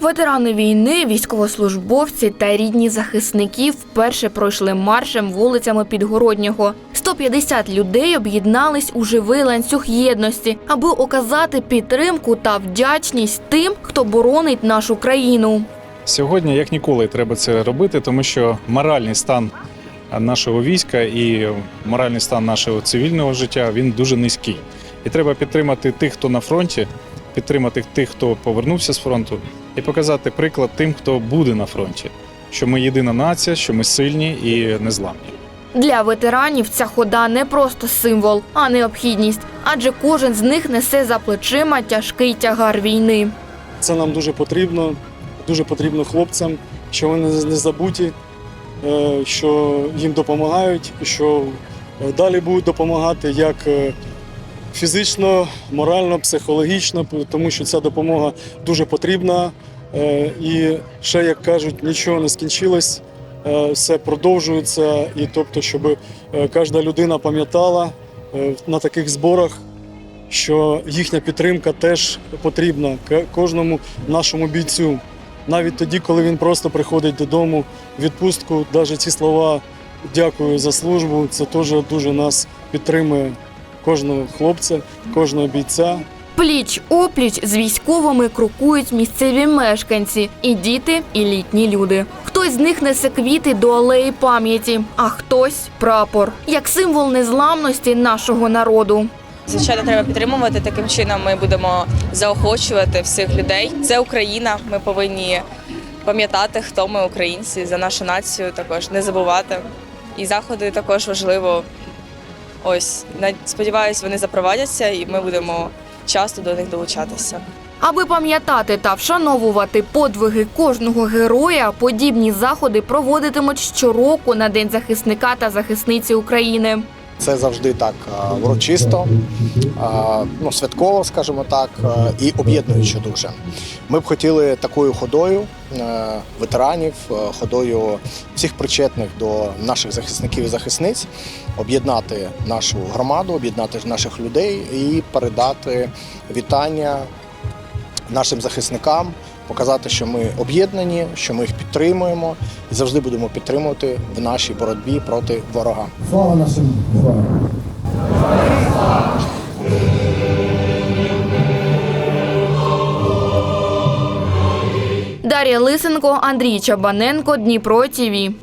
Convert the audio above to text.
Ветерани війни, військовослужбовці та рідні захисників вперше пройшли маршем вулицями Підгороднього. 150 людей об'єднались у живий ланцюг єдності, аби оказати підтримку та вдячність тим, хто боронить нашу країну. Сьогодні, як ніколи, треба це робити, тому що моральний стан нашого війська і моральний стан нашого цивільного життя він дуже низький. І треба підтримати тих, хто на фронті, підтримати тих, хто повернувся з фронту, і показати приклад тим, хто буде на фронті, що ми єдина нація, що ми сильні і незламні. Для ветеранів ця хода не просто символ, а необхідність, адже кожен з них несе за плечима тяжкий тягар війни. Це нам дуже потрібно, дуже потрібно хлопцям, що вони не забуті, е, що їм допомагають, що е, далі будуть допомагати як е, фізично, морально, психологічно, тому що ця допомога дуже потрібна. Е, І ще, як кажуть, нічого не скінчилось, е, все продовжується. І тобто, щоб е, кожна людина пам'ятала на таких зборах, що їхня підтримка теж потрібна кожному нашому бійцю. Навіть тоді, коли він просто приходить додому в відпустку, навіть ці слова дякую за службу, це теж дуже нас підтримує кожного хлопця, кожного бійця. Пліч опліч з військовими крокують місцеві мешканці, і діти, і літні люди. Хтось з них несе квіти до алеї пам'яті, а хтось прапор як символ незламності нашого народу. Звичайно, треба підтримувати. Таким чином ми будемо заохочувати всіх людей. Це Україна. Ми повинні пам'ятати, хто ми українці за нашу націю. Також не забувати. І заходи також важливо. Ось сподіваюсь, вони запровадяться, і ми будемо часто до них долучатися. Аби пам'ятати та вшановувати подвиги кожного героя, подібні заходи проводитимуть щороку на День захисника та захисниці України. Це завжди так а, урочисто, ну, святково, скажімо так, і об'єднуюче дуже. Ми б хотіли такою ходою е, ветеранів, е, ходою всіх причетних до наших захисників і захисниць, об'єднати нашу громаду, об'єднати наших людей і передати вітання нашим захисникам, показати, що ми об'єднані, що ми їх підтримуємо і завжди будемо підтримувати в нашій боротьбі проти ворога. Слава нашим героям! Дар'я Лисенко, Андрій Чабаненко, Дніпро ТІВІ.